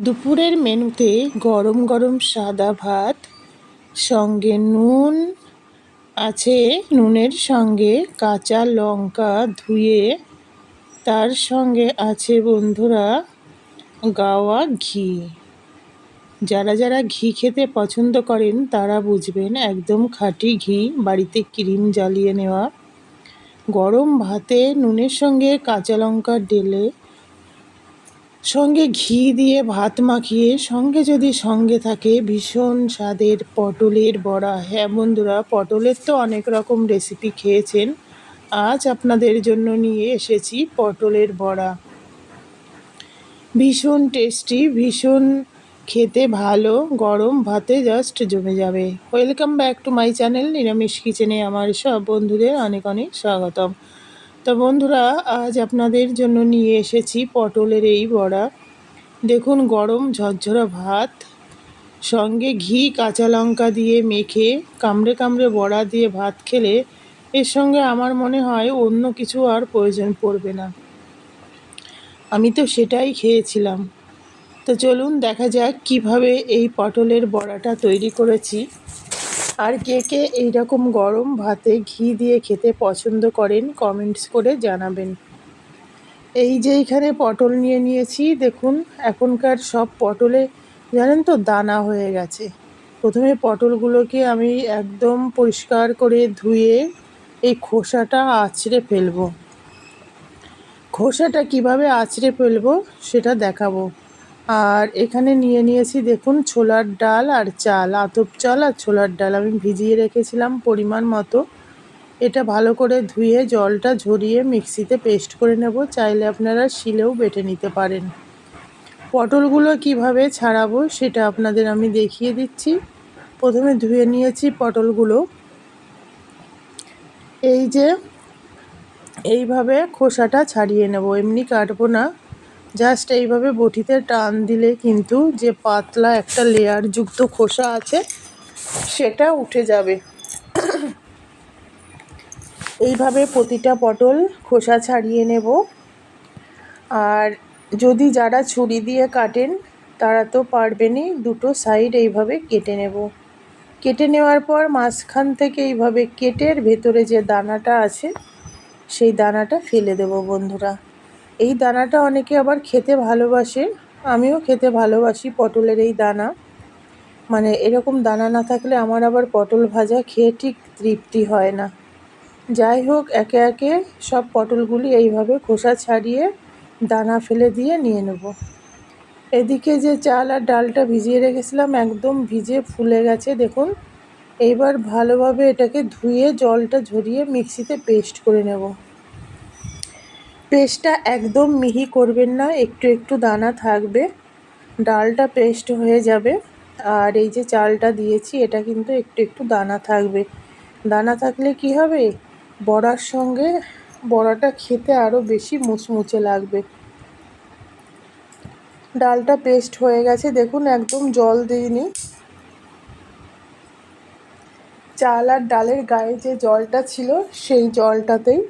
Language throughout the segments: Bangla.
দুপুরের মেনুতে গরম গরম সাদা ভাত, সঙ্গে নুন, আছে নুনের সঙ্গে কাঁচা লঙ্কা ধুয়ে, তার সঙ্গে আছে বন্ধুরা গাওয়া ঘি। যারা যারা ঘি খেতে পছন্দ করেন, তারা বুঝবেন একদম খাঁটি ঘি, বাড়িতে ক্রিম জ্বালিয়ে নেওয়া। গরম ভাতে নুনের সঙ্গে কাঁচা লঙ্কা ডেলে সঙ্গে ঘি দিয়ে ভাত মাখিয়ে, সঙ্গে যদি সঙ্গে থাকে, ভীষণ স্বাদের পটলের বড়া। হ্যাঁ বন্ধুরা, পটলের তো অনেক রকম রেসিপি খেয়েছেন। আজ আপনাদের জন্য নিয়ে এসেছি পটলের বড়া। ভীষণ টেস্টি ভীষণ খেতে ভালো। গরম ভাতে জাস্ট জমে যাবে। Welcome back to my channel নিরামিষ কিচেনে আমার সব বন্ধুদের অনেক অনেক স্বাগতম। তো বন্ধুরা, আজ আপনাদের জন্য নিয়ে এসেছি পটলের এই বড়া। দেখুন, গরম ঝরঝরা ভাত, সঙ্গে ঘি, কাঁচা লঙ্কা দিয়ে মেখে, কামড়ে কামড়ে বড়া দিয়ে ভাত খেলে এর সঙ্গে আমার মনে হয় অন্য কিছু আর প্রয়োজন পড়বে না। আমি তো সেটাই খেয়েছিলাম। তো চলুন, দেখা যাক কীভাবে এই পটলের বড়াটা তৈরি করেছি। আর কে কে এইরকম গরম ভাতে ঘি দিয়ে খেতে পছন্দ করেন কমেন্টস করে জানাবেন। এই যে এখানে পটল নিয়ে নিয়েছি, দেখুন, এখনকার সব পটলে জানেন তো দানা হয়ে গেছে। প্রথমে পটলগুলোকে আমি একদম পরিষ্কার করে ধুয়ে এই খোসাটা আছড়ে ফেলব। খোসাটা কীভাবে আছড়ে ফেলব সেটা দেখাবো। আর এখানে নিয়ে নিয়েছি দেখুন ছোলার ডাল আর চাল, আতপ চাল আর ছোলার ডাল আমি ভিজিয়ে রেখেছিলাম পরিমাণ মতো। এটা ভালো করে ধুয়ে জলটা ঝরিয়ে মিক্সিতে পেস্ট করে নেব, চাইলে আপনারা শিলেও বেটে নিতে পারেন। পটলগুলো কীভাবে ছাড়াবো সেটা আপনাদের আমি দেখিয়ে দিচ্ছি। প্রথমে ধুয়ে নিয়েছি পটলগুলো। এই যে এইভাবে খোসাটা ছাড়িয়ে নেব, এমনি কাটবো না। জাস্ট এইভাবে বটিতে টান দিলে কিন্তু যে পাতলা একটা লেয়ার যুক্ত খোসা আছে, সেটা উঠে যাবে। এইভাবে প্রতিটা পটল খোসা ছাড়িয়ে নেব। আর যদি যারা ছুরি দিয়ে কাটেন, তারা তো পারবেনই দুটো সাইড এইভাবে কেটে নেব। কেটে নেওয়ার পর মাঝখান থেকে এইভাবে কেটের ভেতরে যে দানাটা আছে, সেই দানাটা ফেলে দেব বন্ধুরা। এই দানাটা অনেকে আবার খেতে ভালোবাসে। আমিও খেতে ভালোবাসি পটলের এই দানা। মানে এরকম দানা না থাকলে আমার আবার পটল ভাজা খেয়ে ঠিক তৃপ্তি হয় না। যাই হোক, একে একে সব পটলগুলি এইভাবে খোসা ছাড়িয়ে দানা ফেলে দিয়ে নিয়ে নেব। এদিকে যে চাল আর ডালটা ভিজিয়ে রেখেছিলাম একদম ভিজে ফুলে গেছে, দেখুন। এইবার ভালোভাবে এটাকে ধুয়ে জলটা ঝরিয়ে মিক্সিতে পেস্ট করে নেব। পেস্টটা একদম মিহি করবেন না, একটু একটু দানা থাকবে, ডালটা পেস্ট হয়ে যাবে। আর এই যে চালটা দিয়েছি, এটা কিন্তু একটু একটু দানা থাকবে। দানা থাকলে কি হবে? বড়ার সঙ্গে বড়াটা খেতে আরও বেশি মুচমুচে লাগবে। ডালটা পেস্ট হয়ে গেছে, দেখুন একদম জল দিইনি। চাল আর ডালের গায়ে যে জলটা ছিল, সেই জলটাতেই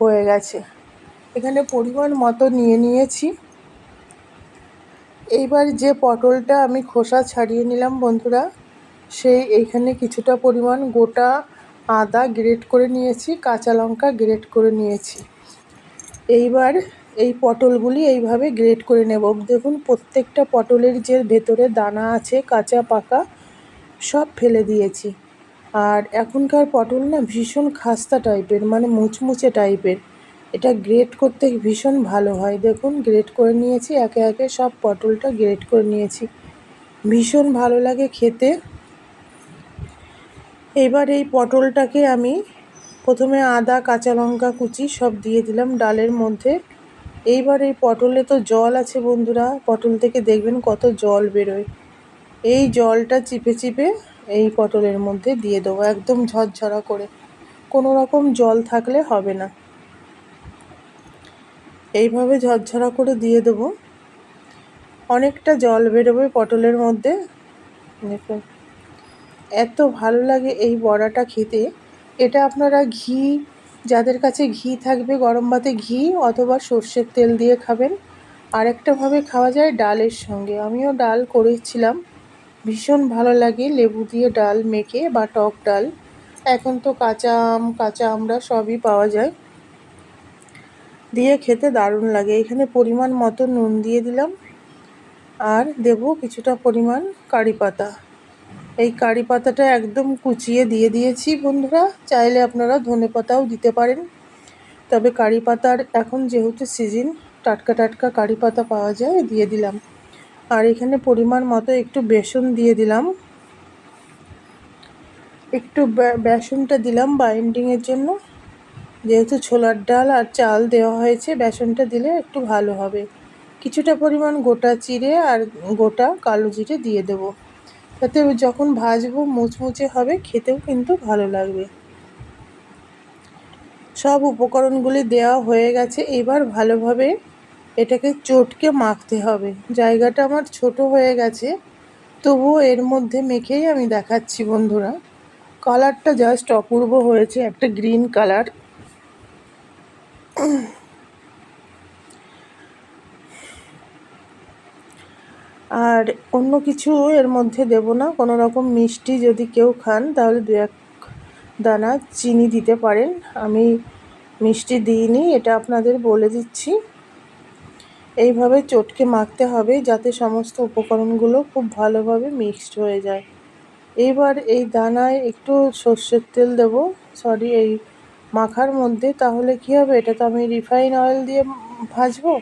হয়ে গেছে। এখানে পরিমাণ মতো নিয়ে নিয়েছি। এইবার যে পটলটা আমি খোসা ছাড়িয়ে নিলাম বন্ধুরা, সেই এইখানে কিছুটা পরিমাণ গোটা আদা গ্রেট করে নিয়েছি, কাঁচা লঙ্কা গ্রেট করে নিয়েছি। এইবার এই পটলগুলি এইভাবে গ্রেট করে নেব। দেখুন, প্রত্যেকটা পটলের যে ভেতরে দানা আছে, কাঁচা, পাকা, সব ফেলে দিয়েছি। আর এখনকার পটল না ভীষণ খাস্তা টাইপের মানে মুচমুচে টাইপের এটা গ্রেট করতে ভীষণ ভালো হয়। দেখুন গ্রেট করে নিয়েছি, একে একে সব পটলটা গ্রেট করে নিয়েছি। ভীষণ ভালো লাগে খেতে। এবার এই পটলটাকে আমি প্রথমে আদা, কাঁচা লঙ্কা, কুচি সব দিয়ে দিলাম ডালের মধ্যে। এইবার এই পটলে তো জল আছে বন্ধুরা, পটল থেকে দেখবেন কত জল বেরোয়। এই জলটা চিপে চিপে এই পটলের মধ্যে দিয়ে দেবো, একদম ঝরঝরা করে। কোনো রকম জল থাকলে হবে না। এইভাবে ঝরঝরা করে দিয়ে দেবো। অনেকটা জল বেরোবে পটলের মধ্যে। দেখুন, এত ভালো লাগে এই বড়াটা খেতে। এটা আপনারা ঘি, যাদের কাছে ঘি থাকবে, গরম ভাতে ঘি অথবা সর্ষের তেল দিয়ে খাবেন। আরেকটাভাবে খাওয়া যায় ডালের সঙ্গে। আমিও ডাল করেছিলাম। ভীষণ ভালো লাগে লেবু দিয়ে ডাল মেখে বা টক ডাল। এখন তো কাঁচা আম, কাঁচা আমরা সবই পাওয়া যায়। দিয়ে খেতে দারুণ লাগে। এখানে পরিমাণ মতো নুন দিয়ে দিলাম। আর দেব কিছুটা পরিমাণ কারি পাতা। এই কারি পাতাটা একদম কুচিয়ে দিয়ে দিয়েছি বন্ধুরা। চাইলে আপনারা ধনে পাতাও দিতে পারেন। তবে কারি পাতার এখন যেহেতু সিজন টাটকা টাটকা কারি পাতা পাওয়া যায়, দিয়ে দিলাম। আর এখানে পরিমাণ মতো একটু বেসন দিয়ে দিলাম। একটু বেসনটা দিলাম বাইন্ডিংয়ের জন্য। যেহেতু ছোলার ডাল আর চাল দেওয়া হয়েছে, বেসনটা দিলে একটু ভালো হবে। কিছুটা পরিমাণ গোটা চিড়ে আর গোটা কালো জিরে দিয়ে দেব। তাতে যখন ভাজবো মুচমুচে হবে, খেতেও কিন্তু ভালো লাগবে। সব উপকরণগুলি দেওয়া হয়ে গেছে। এবার ভালোভাবে এটাকে চটকে মাখতে হবে। জায়গাটা আমার ছোট হয়ে গেছে, তবুও এর মধ্যে মেখেই আমি দেখাচ্ছি বন্ধুরা। কালারটা জাস্ট অপূর্ব হয়েছে, একটা গ্রিন কালার। আর অন্য কিছু এর মধ্যে দেব না। কোনো রকম মিষ্টি যদি কেউ খান, তাহলে দু এক দানা চিনি দিতে পারেন। আমি মিষ্টি দিইনি, এটা আপনাদের বলে দিচ্ছি। এইভাবে চটকে মাখতে হবে, যাতে সমস্ত উপকরণগুলো খুব ভালোভাবে মিক্সড হয়ে যায়। এইবার এই দানায় একটু সর্ষের তেল দেব। সরি, এই মাখার মধ্যে, তাহলে কী হবে? এটা তো আমি রিফাইন অয়েল দিয়ে ভাজবো।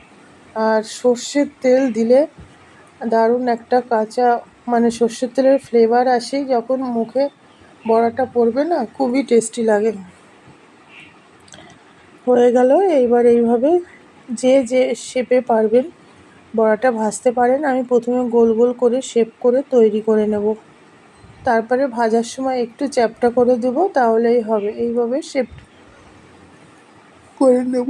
আর সর্ষের তেল দিলে দারুণ একটা কাঁচা মানে সর্ষের তেলের ফ্লেভার আসে যখন মুখে বড়াটা পড়বে না, খুবই টেস্টি লাগে। হয়ে গেল, এইবার এইভাবে যে যে শেপে পারবেন, বড়াটা ভাজতে পারেন। আমি প্রথমে গোল গোল করে শেপ করে তৈরি করে নেব। তারপরে ভাজার সময় একটু চ্যাপটা করে দেবো, তাহলেই হবে। এইভাবে শেপ করে নেব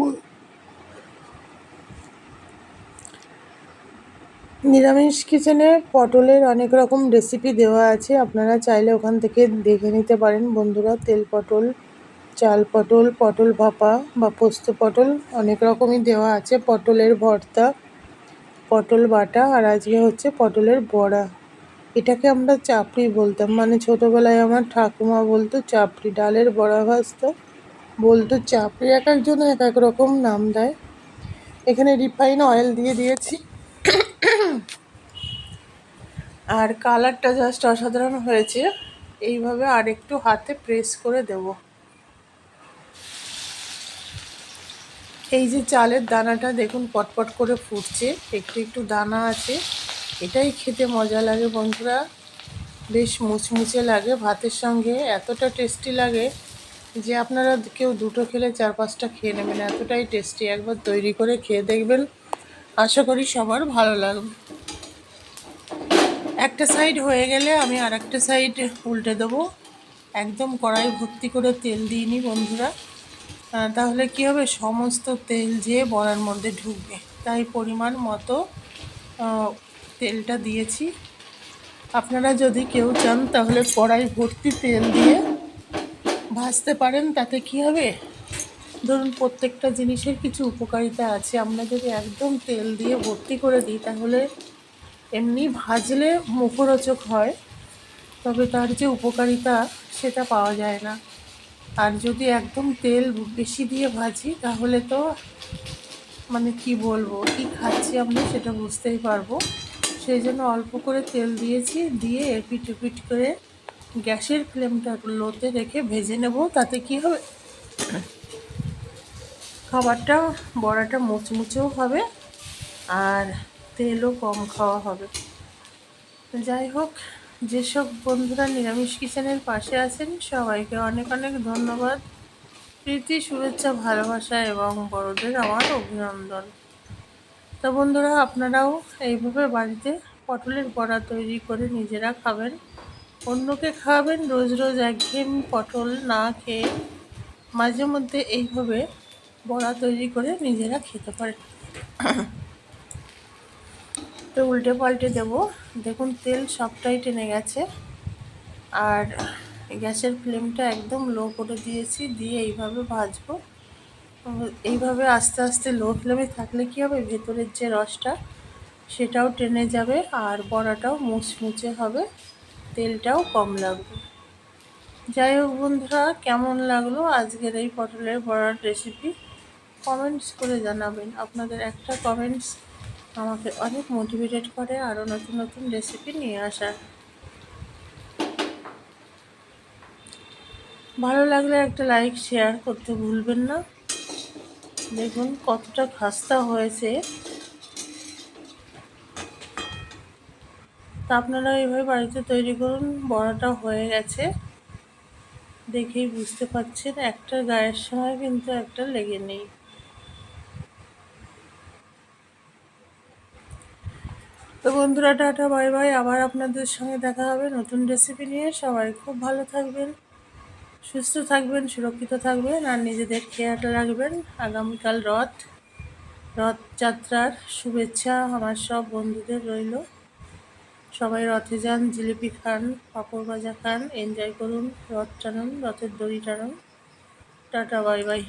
নিরামিষ কিচেনে পটলের অনেক রকম রেসিপি দেওয়া আছে। আপনারা চাইলে ওখান থেকে দেখে নিতে পারেন। বন্ধুরা, তেল পটল, চাল পটল পটল ভাপা বা পোস্ত পটল অনেক রকমই দেওয়া আছে। পটলের ভর্তা, পটল বাটা আর আজকে হচ্ছে পটলের বড়া। এটাকে আমরা চাপড়ি বলতাম। মানে ছোটোবেলায় আমার ঠাকুমা বলতো, চাপড়ি ডালের বড়া ভাজতো। বলতো, চাপড়ি এক একজন এক এক রকম নাম দেয়। এখানে রিফাইন অয়েল দিয়ে দিয়েছি। আর কালারটা জাস্ট অসাধারণ হয়েছে। এইভাবে আর একটু হাতে প্রেস করে দেব। এই যে চালের দানাটা দেখুন, পটপট করে ফুটছে। একটু একটু দানা আছে। এটাই খেতে মজা লাগে বন্ধুরা। বেশ মুচমুচে লাগে, ভাতের সঙ্গে এতটা টেস্টি লাগে। যে আপনারা কেউ দুটো খেলে চার পাঁচটা খেয়ে নেবেন, এতটাই টেস্টি একবার তৈরি করে খেয়ে দেখবেন। আশা করি সবার ভালো লাগবে। একটা সাইড হয়ে গেলে আমি আর একটা সাইড উল্টে দেবো। একদম কড়াই ভর্তি করে তেল দিইনি বন্ধুরা। তাহলে কি হবে? সমস্ত তেল যেয়ে বড়ার মধ্যে ঢুকবে, তাই পরিমাণ মতো তেলটা দিয়েছি। আপনারা যদি কেউ চান, তাহলে কড়াই ভর্তি তেল দিয়ে ভাজতে পারেন, তাতে কি হবে? ধরুন, প্রত্যেকটা জিনিসের কিছু উপকারিতা আছে। আমরা যদি একদম তেল দিয়ে ভর্তি করে দিই, তাহলে এমনি ভাজলে মুখরোচক হয়। তবে তার যে উপকারিতা, সেটা পাওয়া যায় না। আর যদি একদম তেল বেশি দিয়ে ভাজি, তাহলে তো মানে কি বলব, কি খাচ্ছি আমরা সেটা বুঝতেই পারব। সেই জন্য অল্প করে তেল দিয়েছি, দিয়ে এপিট এপিট করে গ্যাসের ফ্লেমটা লোতে রেখে ভেজে নেব, তাতে কি হবে? খাবারটা, বড়াটা মুচমুচেও হবে আর তেলও কম খাওয়া হবে। যাই হোক, যেসব বন্ধুরা নিরামিষ কিচেনের পাশে আছেন, সবাইকে অনেক অনেক ধন্যবাদ। প্রীতি, শুভেচ্ছা, ভালোবাসা এবং বড়দের আমার অভিনন্দন। তো বন্ধুরা, আপনারাও এইভাবে বাড়িতে পটলের বড়া তৈরি করে নিজেরা খাবেন। অন্যকে খাওয়াবেন, রোজ রোজ একঘেয়েমি পটল না খেয়ে মাঝে মধ্যে এইভাবে বড়া তৈরি করে নিজেরা খেতে পারেন। তো উল্টে পাল্টে দেব। দেখুন, তেল সবটাই টেনে গেছে। আর গ্যাসের ফ্লেমটা একদম লো করে দিয়েছি, দিয়ে এইভাবে ভাজবো। এইভাবে আস্তে আস্তে লো ফ্লেমে থাকলে কী হবে? ভেতরের যে রসটা, সেটাও টেনে যাবে আর বড়াটাও মুচমুচে হবে। তেলটাও কম লাগবে। যাই হোক বন্ধুরা, কেমন লাগল আজকের এই পটলের বড়ার রেসিপি কমেন্টস করে জানাবেন। আপনাদের একটা কমেন্টস আমাকে অনেক মোটিভেটেড করে আরও নতুন নতুন রেসিপি নিয়ে আসার। ভালো লাগলে একটা লাইক শেয়ার করতে ভুলবেন না। দেখুন কতটা খাস্তা হয়েছে। তা আপনারা এইভাবে বাড়িতে তৈরি করুন, বড়াটা হয়ে গেছে। দেখেই বুঝতে পারছেন, একটা গায়ের সময় কিন্তু একটা লেগে নেই। তো বন্ধুরা, টাটা, বাই বাই। আবার আপনাদের সঙ্গে দেখা হবে নতুন রেসিপি নিয়ে। সবাই খুব ভালো থাকবেন, সুস্থ থাকবেন, সুরক্ষিত থাকবেন, আর নিজেদের খেয়াল রাখবেন। আগামীকাল রথ, রথযাত্রার শুভেচ্ছা আমার সব বন্ধুদের রইল। সবাই রথে যান, জিলিপি খান, পাঁপড় ভাজা খান, এনজয় করুন, রথ টানুন, রথের দড়ি টানুন। Tata, bye bye.